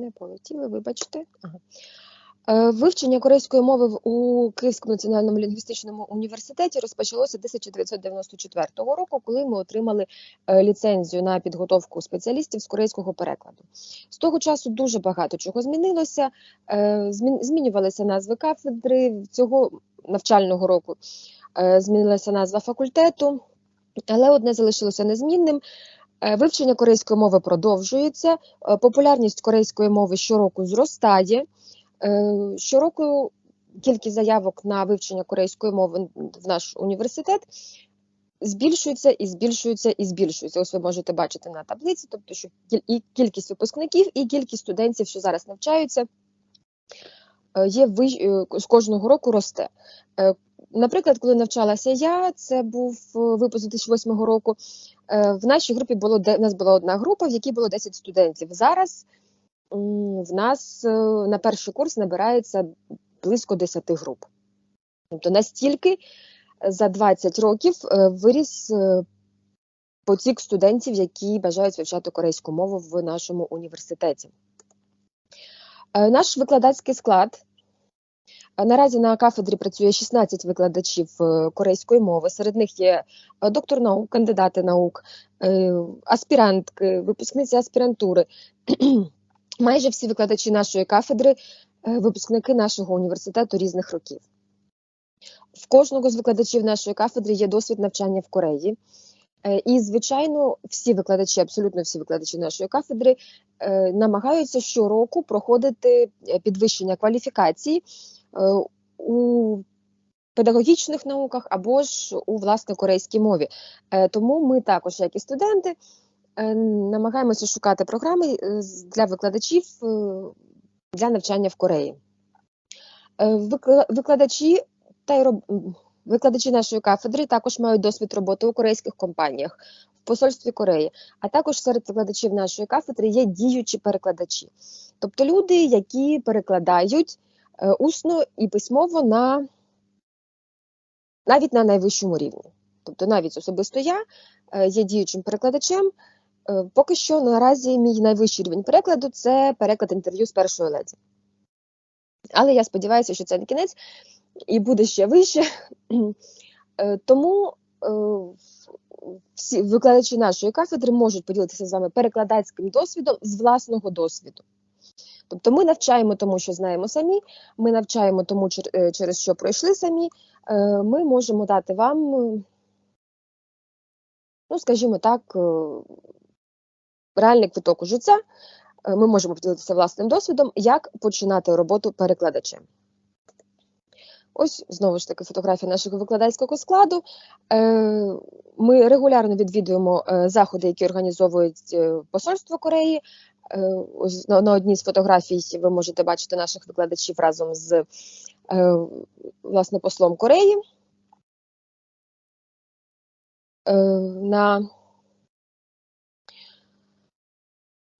Не полетіли, вибачте. Ага. Е, Вивчення корейської мови у Київському національному лінгвістичному університеті розпочалося 1994 року, коли ми отримали е, ліцензію на підготовку спеціалістів з корейського перекладу. З того часу дуже багато чого змінилося. Е, Змінювалися назви кафедри цього навчального року. Змінилася назва факультету, але одне залишилося незмінним. Е, Вивчення корейської мови продовжується. Е, Популярність корейської мови щороку зростає. Е, Щороку кількість заявок на вивчення корейської мови в наш університет збільшується і збільшується і збільшується. Ось ви можете бачити на таблиці, тобто, що і кількість випускників, і кількість студентів, що зараз навчаються, є з кожного року росте. Наприклад, коли навчалася я, це був е, випуск 2008 року. е, В нашій групі було в нас була одна група, в якій було 10 студентів. Зараз в нас е, на перший курс набирається близько 10 груп. Тобто настільки за 20 років виріс потік студентів, які бажають вивчати корейську мову в нашому університеті. Наш викладацький склад. Наразі на кафедрі працює 16 викладачів е, корейської мови. Серед них є е, доктор наук, кандидати наук, е, аспірантки, випускниці аспірантури. Майже всі викладачі нашої кафедри випускники нашого університету різних років. В кожного з викладачів нашої кафедри є досвід навчання в Кореї. І, звичайно, всі викладачі, абсолютно всі викладачі нашої кафедри, намагаються щороку проходити підвищення кваліфікації у педагогічних науках або ж у власне корейській мові. Е, Тому ми також, як і студенти, е, намагаємося шукати програми е, для викладачів е, для навчання в Кореї. Е, Викладачі та й роб- викладачі нашої кафедри також мають досвід роботи у корейських компаніях в посольстві Кореї, а також серед викладачів нашої кафедри є діючі перекладачі, тобто люди, які перекладають е, усно і письмово на навіть на найвищому рівні. Тобто, навіть особисто я е, є діючим перекладачем. Е, Поки що наразі мій найвищий рівень перекладу це переклад інтерв'ю з першою леді. Але я сподіваюся, що це не кінець і буде ще вище. Е, Тому е, всі викладачі нашої кафедри можуть поділитися з вами перекладацьким досвідом з власного досвіду. Тобто ми навчаємо тому, що знаємо самі, ми навчаємо тому, е, через що пройшли самі. Е, Ми можемо дати вам, ну, скажімо так, е, реальний квиток у життя. Ми можемо поділитися власним досвідом, як починати роботу перекладачем. Ось знову ж таки фотографія нашого викладацького складу. Е, Ми регулярно відвідуємо е, заходи, які організовують е, Посольство Кореї. На одній з фотографій ви можете бачити наших викладачів разом з власне послом Кореї. На е,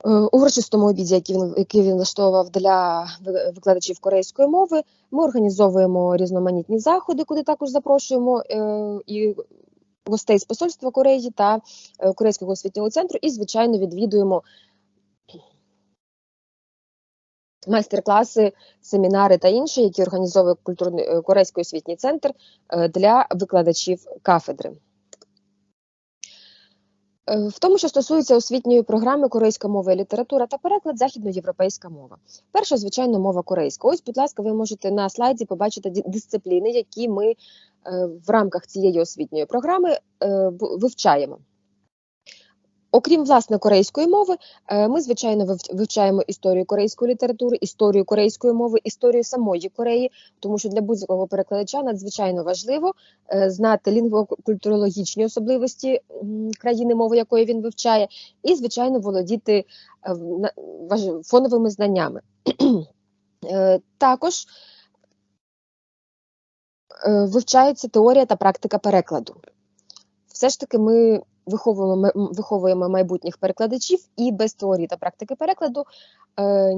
урочистому обіді, який він, який він влаштовував для викладачів корейської мови, ми організовуємо різноманітні заходи, куди також запрошуємо е, і гостей з посольства Кореї та е, Корейського освітнього центру, і, звичайно, відвідуємо майстер-класи, семінари та інше, які організовує культурний е, корейський освітній центр е, для викладачів кафедри. Е, В тому, що стосується освітньої програми корейська мова і література та переклад західноєвропейська мова. Перша, звичайно, мова корейська. Ось, будь ласка, ви можете на слайді побачити дисципліни, які ми е, в рамках цієї освітньої програми е, вивчаємо. Окрім власне корейської мови, е, ми звичайно вивчаємо історію корейської літератури, історію корейської мови, історію самої Кореї, тому що для будь-якого перекладача надзвичайно важливо е, знати лінгвокультурологічні особливості країни, мови якої він вивчає, і звичайно володіти е, фоновими знаннями. Також вивчається теорія та практика перекладу. Все ж таки, ми виховуємо, виховуємо майбутніх перекладачів, і без теорії та практики перекладу е,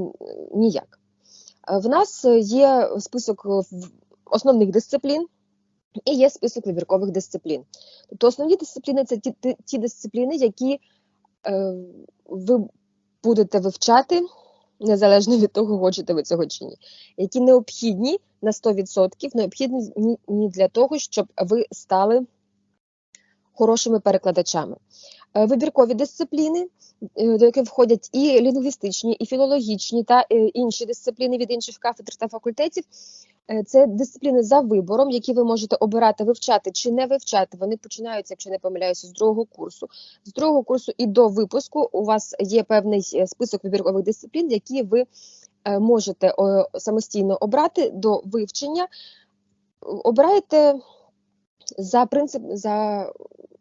ніяк. Е, В нас є список основних дисциплін. І є список вибіркових дисциплін. Тобто основні дисципліни це ті, ті, ті дисципліни, які е, ви будете вивчати незалежно від того, хочете ви цього чи ні, які необхідні на 100%, необхідні ні- ні для того, щоб ви стали хорошими перекладачами. Е, Вибіркові дисципліни, е, до яких входять і лінгвістичні, і філологічні та е, інші дисципліни від інших кафедр та факультетів. Це дисципліни за вибором, які ви можете обирати, вивчати чи не вивчати. Вони починаються, якщо не помиляюся, з другого курсу. З другого курсу і до випуску у вас є певний список вибіркових дисциплін, які ви можете самостійно обрати до вивчення. Обираєте за принцип за,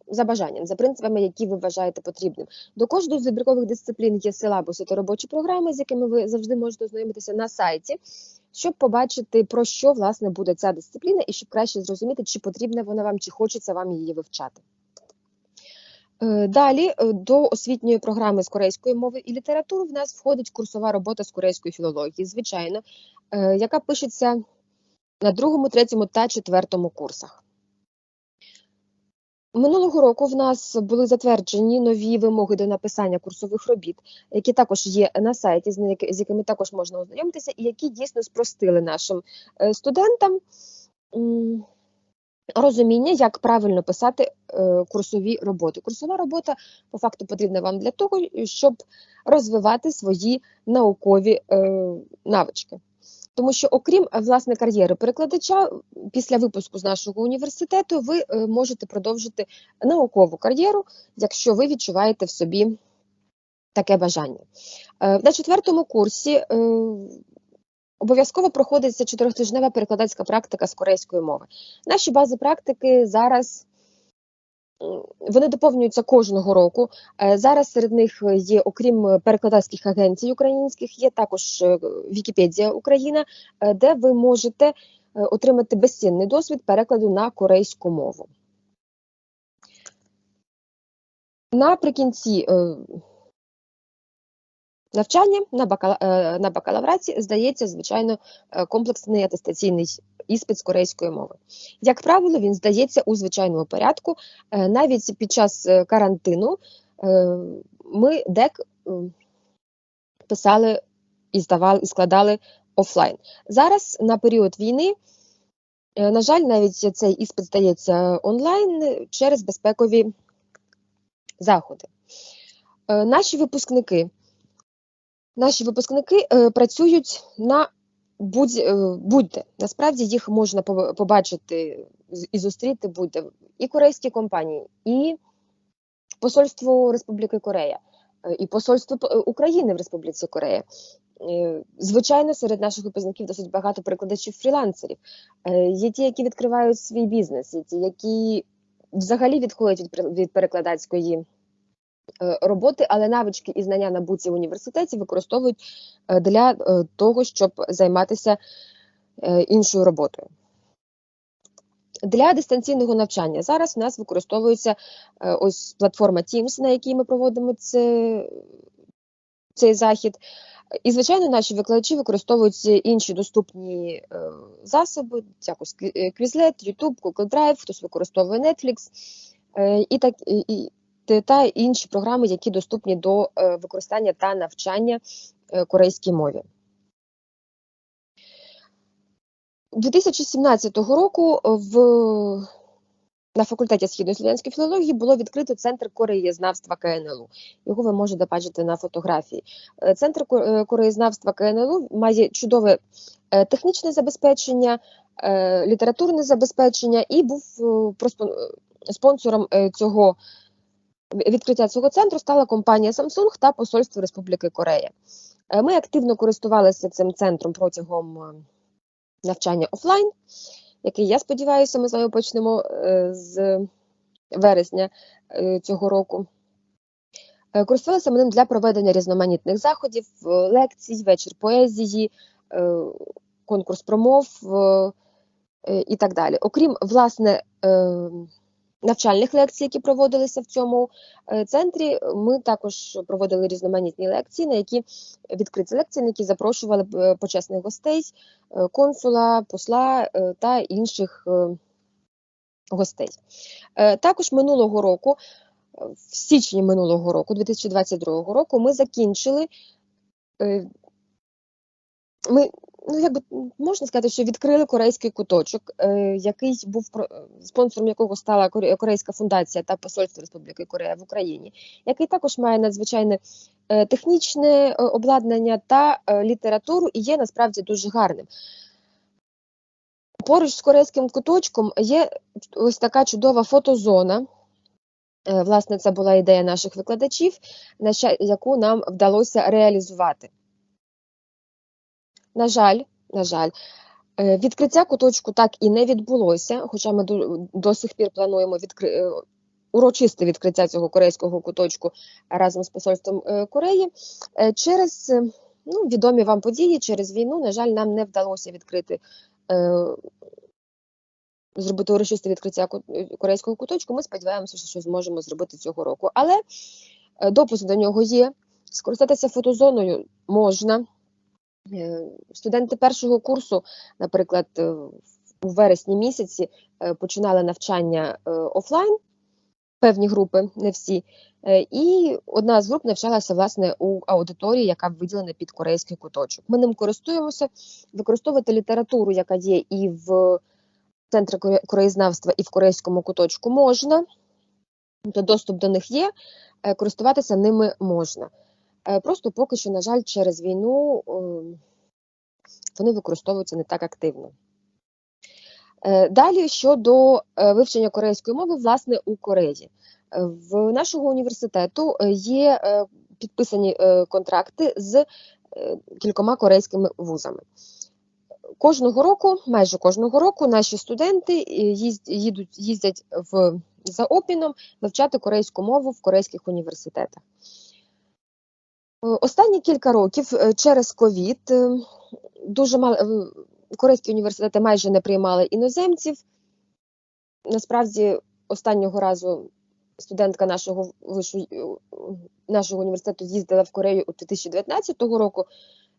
за бажанням, за принципами, які ви вважаєте потрібним. До кожної з вибіркових дисциплін є силабуси та робочі програми, з якими ви завжди можете ознайомитися на сайті, щоб побачити, про що власне буде ця дисципліна, і щоб краще зрозуміти, чи потрібна вона вам, чи хочеться вам її вивчати. Е, Далі е, до освітньої програми з корейської мови і літератури в нас входить курсова робота з корейської філології, звичайно, е, яка пишеться на другому, третьому та четвертому курсах. Минулого року в нас були затверджені нові вимоги до написання курсових робіт, які також є на сайті, з якими також можна ознайомитися, і які дійсно спростили нашим е, студентам розуміння, як правильно писати е, курсові роботи. Курсова робота по факту потрібна вам для того, щоб розвивати свої наукові е, навички. Тому що, окрім е, власне кар'єри перекладача, після випуску з нашого університету ви е, можете продовжити наукову кар'єру, якщо ви відчуваєте в собі таке бажання. Е, На четвертому курсі обов'язково проходиться чотирьохтижнева перекладацька практика з корейської мови. Наші бази практики зараз. Вони доповнюються кожного року. Е, Зараз серед них є, окрім перекладацьких агенцій українських, є також е, Вікіпедія Україна, е, де ви можете е, отримати безцінний досвід перекладу на корейську мову. Наприкінці е, навчання на, бакала, е, на бакалавраті здається, звичайно, е, комплексний атестаційний іспит з корейської мови. Як правило, він здається у звичайному порядку. Е, Навіть під час карантину ми ДЕК писали і здавали, і складали офлайн. Зараз на період війни, на жаль, навіть цей іспит здається онлайн через безпекові заходи. Наші випускники, наші випускники е, працюють на будь, е, будь-де. Насправді їх можна поб- побачити і зустріти будь-де. І корейські компанії, і Посольство Республіки Корея, е, і Посольство України в Республіці Корея. Звичайно, серед наших випускників досить багато перекладачів фрілансерів. Є ті, які відкривають свій бізнес, є ті, які взагалі відходять від пер- перекладацької роботи, але навички і знання набуті в університеті використовують е, для е, того, щоб займатися е, іншою роботою. Для дистанційного навчання зараз у нас використовується е, ось платформа Teams, на якій ми проводимо це, цей захід. І, звичайно, наші викладачі використовують інші доступні е, засоби, якось Quizlet, YouTube, Google Drive, хтось використовує Netflix е, і так і, та інші програми, які доступні до е, використання та навчання е, корейській мові. 2017 року в, на факультеті східнослов'янської філології було відкрито центр кореєзнавства КНЛУ. Його ви можете бачити на фотографії. Е, Центр е, кореєзнавства КНЛУ має чудове е, технічне забезпечення, е, літературне забезпечення і був е, е, спонсором е, цього відкриття цього центру стала компанія Samsung та Посольство Республіки Корея. Е, Ми активно користувалися цим центром протягом е, навчання офлайн, який, я сподіваюся, ми з вами почнемо е, з вересня цього року. Користувалися ми ним для проведення різноманітних заходів, лекцій, вечір поезії, конкурс промов і так далі. Окрім власне навчальних лекцій, які проводилися в цьому е, центрі, ми також проводили різноманітні лекції, на які відкриті лекції, на які запрошували е, почесних гостей, е, консула, посла та інших гостей. Також минулого року, в січні минулого року, 2022 року, ми закінчили ми, ну якби можна сказати, що відкрили корейський куточок, е, який був спонсором якого стала Корейська фундація та Посольство Республіки Корея в Україні, який також має надзвичайне е, технічне е, обладнання та літературу і є насправді дуже гарним. Поруч з корейським куточком є ось така чудова фотозона. Власне, це була ідея наших викладачів, яку нам вдалося реалізувати. На жаль, на жаль, е, відкриття куточку так і не відбулося, хоча ми до, до сих пір плануємо відкри... е, урочисте відкриття цього корейського куточку разом з посольством е, Кореї. Через ну, відомі вам події, через війну, на жаль, нам не вдалося відкрити. Зробити урочисте відкриття корейського куточку. Ми сподіваємося, що зможемо зробити цього року. Але допуск до нього є. Скористатися фотозоною можна. Е, Студенти першого курсу, наприклад, е, у вересні місяці е, починали навчання е, офлайн, певні групи, не всі. Е, І одна з груп навчалася власне у аудиторії, яка виділена під корейський куточок. Ми ним користуємося, використовувати літературу, яка є і в центрі кореєзнавства, і в корейському куточку можна. Тобто доступ до них є, е, користуватися ними можна. Е, Просто поки що, на жаль, через війну е, вони використовуються не так активно. Е, Далі щодо вивчення корейської мови, власне, у Кореї. В нашого університету є підписані контракти з кількома корейськими вузами. Кожного року, майже кожного року, наші студенти їздять в, за обміном вивчати корейську мову в корейських університетах. Е, Останні кілька років е, через ковід е, дуже мало корейські університети майже не приймали іноземців. Насправді, останнього разу студентка нашого вишу, нашого університету їздила в Корею у 2019 року,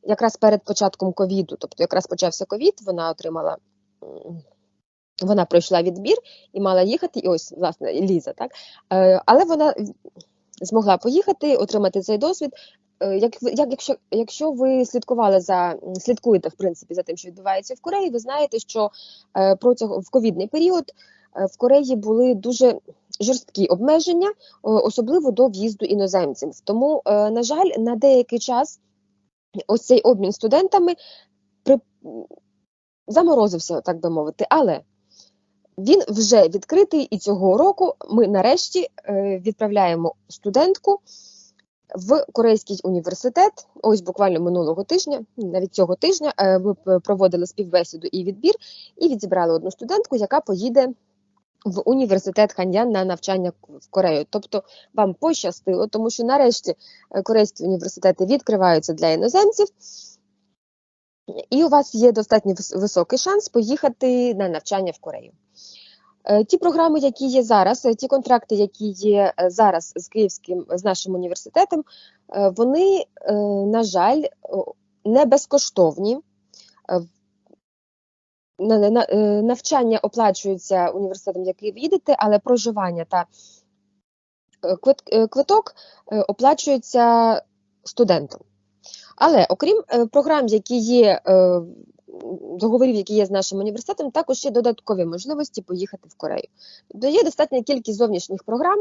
якраз перед початком ковіду. Тобто, якраз почався ковід, вона отримала. Вона пройшла відбір і мала їхати, і ось, власне, Ліза, так? Але вона змогла поїхати, отримати цей досвід. Е, Як, як якщо, якщо ви слідкували за слідкуєте в принципі за тим, що відбувається в Кореї, ви знаєте, що е, протягом в ковідний період е, в Кореї були дуже жорсткі обмеження, особливо до в'їзду іноземців. Тому, на жаль, на деякий час ось цей обмін студентами при... заморозився, так би мовити. Але він вже відкритий, і цього року ми нарешті відправляємо студентку в Корейський університет. Ось буквально минулого тижня, навіть цього тижня, е, ми проводили співбесіду і відбір, і відібрали одну студентку, яка поїде в університет Хан'ян на навчання в Корею. Тобто вам пощастило, тому що нарешті е, корейські університети відкриваються для іноземців. І у вас є достатньо високий шанс поїхати на навчання в Корею. Е, Ті програми, які є зараз, е, ті контракти, які є е, зараз з Київським з нашим університетом, вони, на жаль, не безкоштовні. На- на- на- Навчання оплачується університетом, який ви їдете, але проживання та квит- квиток оплачується студентом. Але окрім програм, які є договорів, які є з нашим університетом, також є додаткові можливості поїхати в Корею. Тобто є достатня кількість зовнішніх програм,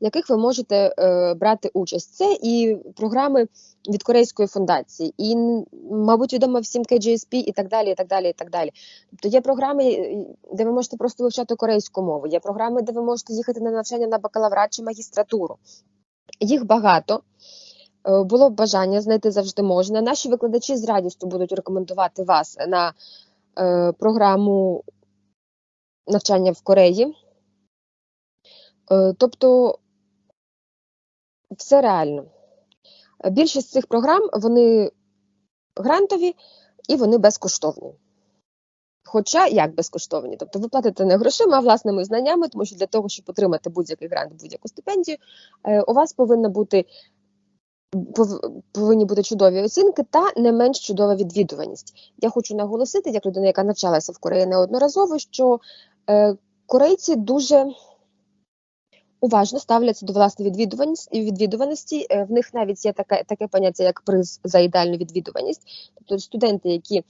в яких ви можете е, брати участь. Це і програми від Корейської фундації, і, мабуть, відомо всім KGSP і так далі. і так далі, і так далі. Тобто є програми, е, де ви можете просто вивчати корейську мову, є програми, де ви можете їхати на навчання на бакалаврат чи магістратуру. Їх багато. Е, Було б бажання знайти завжди можна. Наші викладачі з радістю будуть рекомендувати вас на е, програму навчання в Кореї. Е, тобто все реально. Більшість цих програм вони грантові і вони безкоштовні. Хоча як безкоштовні, тобто ви платите не грошима, а власними знаннями, тому що для того, щоб отримати будь-який грант, будь-яку стипендію, у вас повинна бути повинні бути чудові оцінки та не менш чудова відвідуваність. Я хочу наголосити, як людина, яка навчалася в Кореї неодноразово, що е, корейці дуже уважно ставляться до власної відвідуваності. відвідуваності. Е, В них навіть є таке, таке поняття, як приз за ідеальну відвідуваність. Тобто студенти, які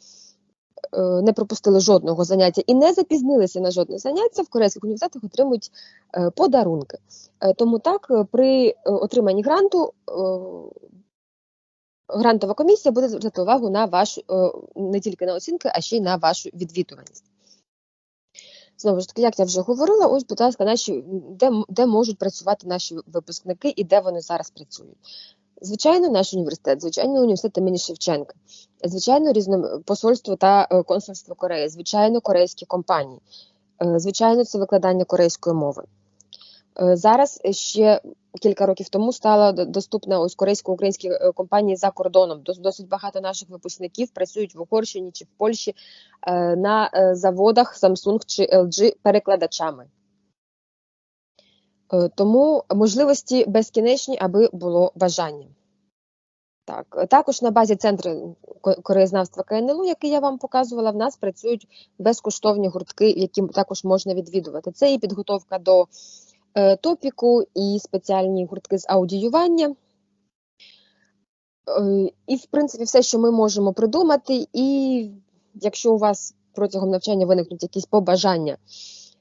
не пропустили жодного заняття і не запізнилися на жодне заняття, в корейських університетах отримують е, подарунки. Е, Тому так, е, при е, отриманні гранту е, грантова комісія буде звертати увагу на вашу е, не тільки на оцінки, а ще й на вашу відвідуваність. Знову ж таки, як я вже говорила, ось, будь ласка, наші, де, де можуть працювати наші випускники і де вони зараз працюють. Звичайно, наш університет, звичайно, університет імені Шевченка, звичайно, різне посольство та е, консульство Кореї, звичайно, корейські компанії, е, звичайно, це викладання корейської мови. Е, Зараз ще кілька років тому стала доступна ось корейсько-українські компанії за кордоном. Досить багато наших випускників працюють в Угорщині чи в Польщі на заводах Samsung чи LG перекладачами. Е, Тому можливості безкінечні, аби було бажання. Так, е, також на базі центру ко- кореєзнавства КНЛУ, який я вам показувала, в нас працюють безкоштовні гуртки, які також можна відвідувати. Це і підготовка до е, топіку, і спеціальні гуртки з аудіювання. І, в принципі, все, що ми можемо придумати, і якщо у вас протягом навчання виникнуть якісь побажання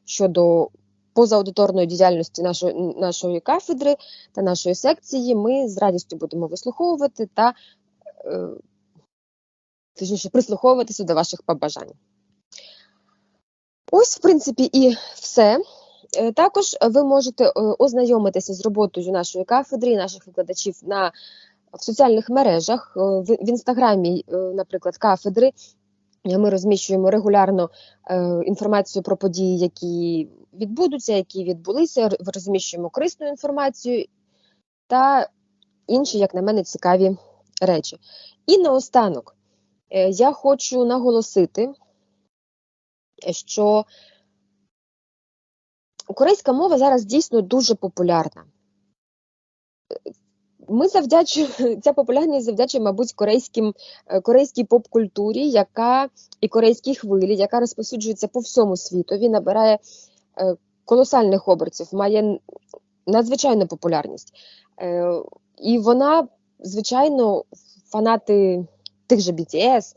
щодо позаудиторної діяльності нашої, нашої кафедри та нашої секції, ми з радістю будемо вислуховувати та е, точніше прислуховуватися до ваших побажань. Ось, в принципі, і все. Е, Також ви можете е, ознайомитися з роботою нашої кафедри, і наших викладачів на в соціальних мережах, е, в, в інстаграмі, наприклад, кафедри. Е, Ми розміщуємо регулярно е, інформацію про події, які відбудуться, які відбулися. Розміщуємо корисну інформацію та інші, як на мене, цікаві речі. І наостанок е, я хочу наголосити, що корейська мова зараз дійсно дуже популярна. Ми завдячуємо ця популярність завдячує, мабуть, корейським е, корейській поп-культурі, яка і корейській хвилі, яка розповсюджується по всьому світові, набирає е, колосальних обертів, має надзвичайну популярність. Е, І вона, звичайно, фанати тих же BTS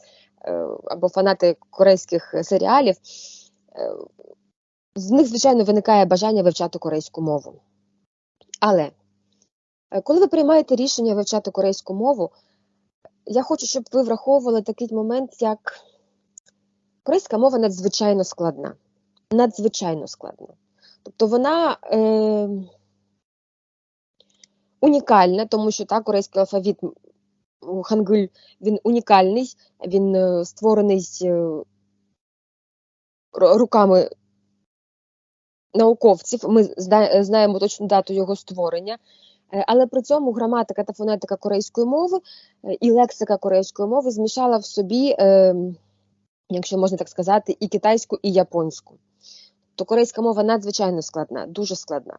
або фанати корейських серіалів, з них, звичайно, виникає бажання вивчати корейську мову. Але Коли ви приймаєте рішення вивчати корейську мову, я хочу, щоб ви враховували такий момент, як корейська мова надзвичайно складна. Надзвичайно складна. Тобто вона е, унікальна, тому що так, корейський алфавіт м, хангиль, він унікальний, він е, створений е, руками науковців. Ми знаємо точну дату його створення. Е, Але при цьому граматика та фонетика корейської мови е, і лексика корейської мови змішала в собі, е, якщо можна так сказати, і китайську, і японську. То корейська мова надзвичайно складна, дуже складна.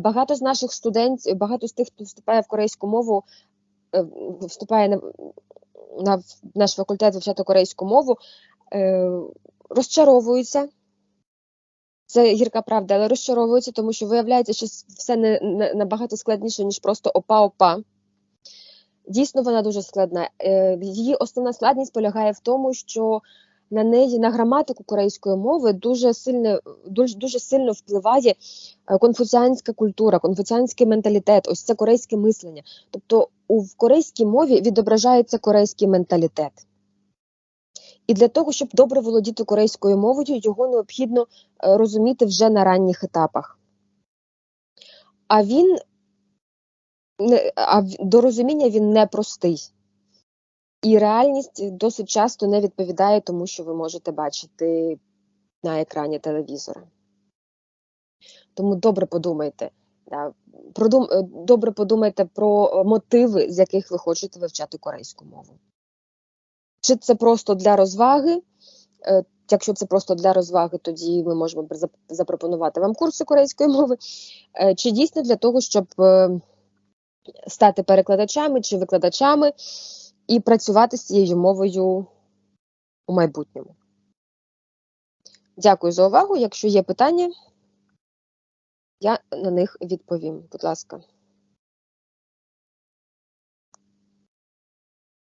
Багато з наших студентів, багато з тих, хто вступає в корейську мову, вступає на, на наш факультет вивчати корейську мову, розчаровуються. Це гірка правда, але розчаровуються, тому що виявляється, що все не, не набагато складніше, ніж просто опа-опа. Дійсно, вона дуже складна. Е, Її основна складність полягає в тому, що на неї, на граматику корейської мови, дуже сильно, дуже, дуже сильно впливає е, конфуціанська культура, конфуціанський менталітет, ось це корейське мислення. Тобто у в корейській мові відображається корейський менталітет. І для того, щоб добре володіти корейською мовою, його необхідно е, розуміти вже на ранніх етапах. А він а до розуміння він непростий. І реальність досить часто не відповідає тому, що ви можете бачити на екрані телевізора. Тому добре подумайте. Да, е, добре подумайте про мотиви, з яких ви хочете вивчати корейську мову. Чи це просто для розваги? Е, Якщо це просто для розваги, тоді ми можемо запропонувати вам курси корейської мови. Е, Чи дійсно для того, щоб е, стати перекладачами чи викладачами і працювати з цією мовою у майбутньому? Дякую за увагу. Якщо є питання, Я на них відповім, будь ласка.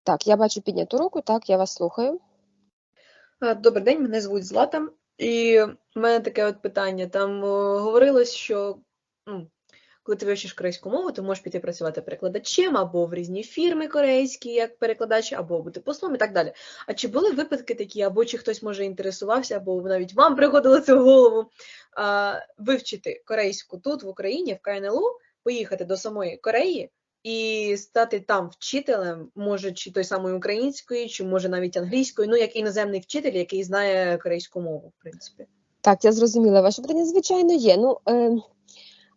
Так, я бачу підняту руку, так, я вас слухаю. Добрий день, мене звуть Злата. І в мене таке от питання. Там о, говорилось, що ну, коли ти вивчиш корейську мову, ти можеш піти працювати перекладачем або в різні фірми корейські, як перекладач, або бути послом і так далі. А чи були випадки такі, або чи хтось може інтересувався, або навіть вам приходило це в голову а, вивчити корейську тут, в Україні, в КНЛУ, поїхати до самої Кореї і стати там вчителем, може, чи той самої української, чи може навіть англійської, ну як іноземний вчитель, який знає корейську мову, в принципі. Так, я зрозуміла ваше питання. Звичайно, є. Ну, е,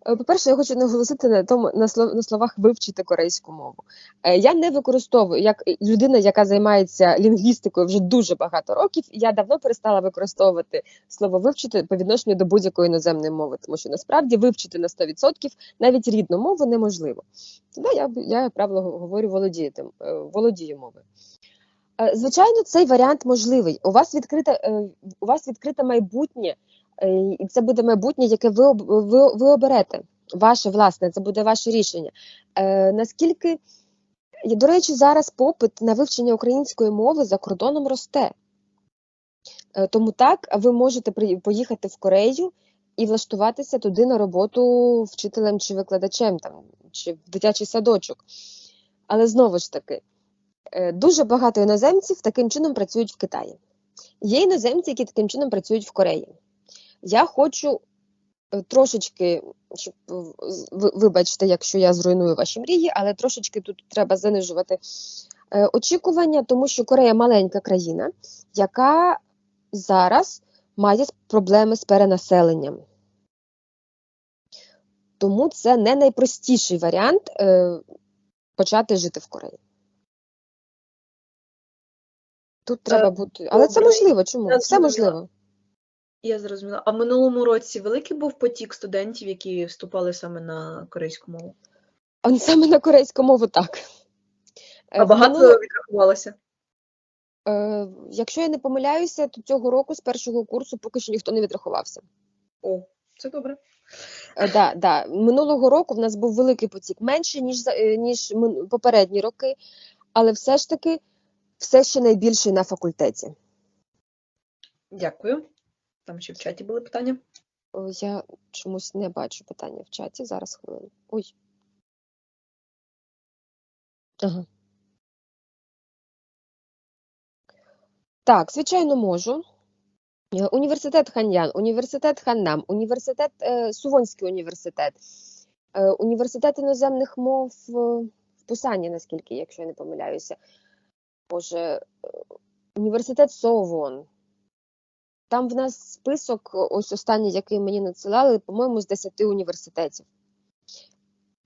по-перше, я хочу наголосити на тому на, слов, на словах вивчити корейську мову. Е, я не використовую як людина, яка займається лінгвістикою вже дуже багато років. Я давно перестала використовувати слово вивчити по відношенню до будь-якої іноземної мови, тому що насправді вивчити на 100% навіть рідну мову неможливо. Тоді я я як правило говорю володіти, е, володію мовою. Е, Звичайно, цей варіант можливий. У вас відкрите, е, у вас відкрите майбутнє, е, і це буде майбутнє, яке ви, ви, ви оберете. Ваше власне, це буде ваше рішення. Е, Наскільки, до речі, зараз попит на вивчення української мови за кордоном росте. Е, Тому так, ви можете поїхати в Корею і влаштуватися туди на роботу вчителем чи викладачем, там, чи в дитячий садочок. Але знову ж таки, Е, Дуже багато іноземців таким чином працюють в Китаї. Є іноземці, які таким чином працюють в Кореї. Я хочу е, трошечки, щоб е, вибачте, якщо я зруйную ваші мрії, але трошечки тут треба занижувати е, очікування, тому що Корея маленька країна, яка зараз має проблеми з перенаселенням. Тому це не найпростіший варіант е, почати жити в Кореї. Тут треба бути. Але це можливо. Чому? Все можливо. Я зрозуміла. А в минулому році великий був потік студентів, які вступали саме на корейську мову? А саме на корейську мову так. Е, А багато минуло- відрахувалося? е, якщо я не помиляюся, то цього року з першого курсу поки що ніхто не відрахувався. О, це добре. Е, да, да. Минулого року в нас був великий потік, менше, ніж, е, ніж попередні роки, але все ж таки все ще найбільший на факультеті. Дякую. Там ще в чаті були питання. Я чомусь не бачу питання в чаті. Зараз хвилину. Ой. Ага. Так, звичайно, можу. Е, Університет Хан'ян, університет Ханнам, університет е, Сувонський університет, е, університет іноземних мов е, в Пусані, наскільки, якщо я не помиляюся. Боже, е, університет Совон. Там в нас список, ось останній, який мені надсилали, по-моєму, з 10 університетів.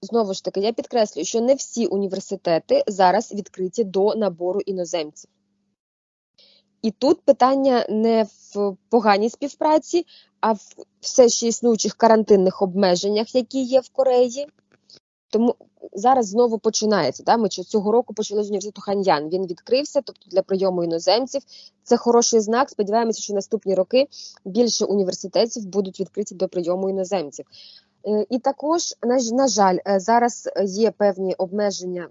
Знову ж таки, я підкреслюю, що не всі університети зараз відкриті до набору іноземців. І тут питання не в поганій співпраці, а в все ще існуючих карантинних обмеженнях, які є в Кореї. Тому зараз знову починається. Да? Ми цього року почали з університету Хан'ян. Він відкрився, тобто для прийому іноземців. Це хороший знак. Сподіваємося, що наступні роки більше університетів будуть відкриті до прийому іноземців. Е, І також, на, жаль, е, зараз є певні обмеження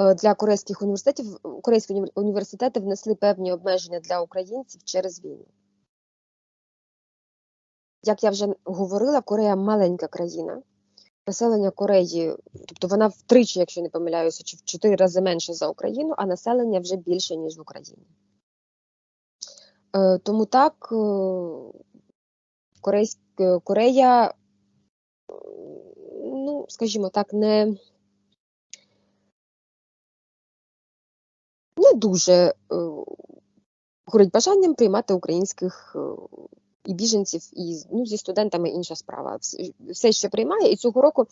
е, для корейських університетів. Корейські університети внесли певні обмеження для українців через війну. Як я вже говорила, Корея маленька країна. Населення Кореї, тобто вона втричі, якщо не помиляюся, чи в чотири рази менше за Україну, а населення вже більше, ніж в Україні. Е, Тому так, е, е, Корея, ну, скажімо так, не, не дуже горить бажанням приймати українських і біженців, і ну, зі студентами інша справа. Все ще приймає. І цього року,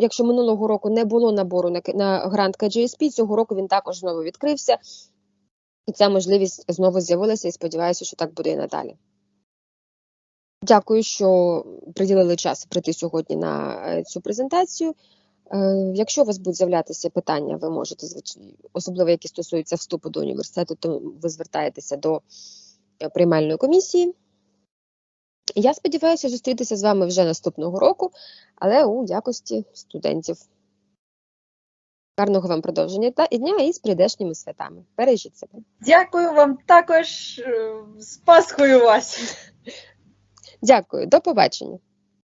якщо минулого року не було набору на, на грант KGSP, цього року він також знову відкрився. І ця можливість знову з'явилася, і сподіваюся, що так буде і надалі. Дякую, що приділили час прийти сьогодні на е, цю презентацію. Е, Якщо у вас будуть з'являтися питання, ви можете, особливо які стосуються вступу до університету, то ви звертаєтеся до е, приймальної комісії. Я сподіваюся зустрітися з вами вже наступного року, але у якості студентів. Гарного вам продовження та і дня і з прийдешніми святами. Бережіть себе. Дякую вам також. е, З Пасхою вас! Дякую, до побачення.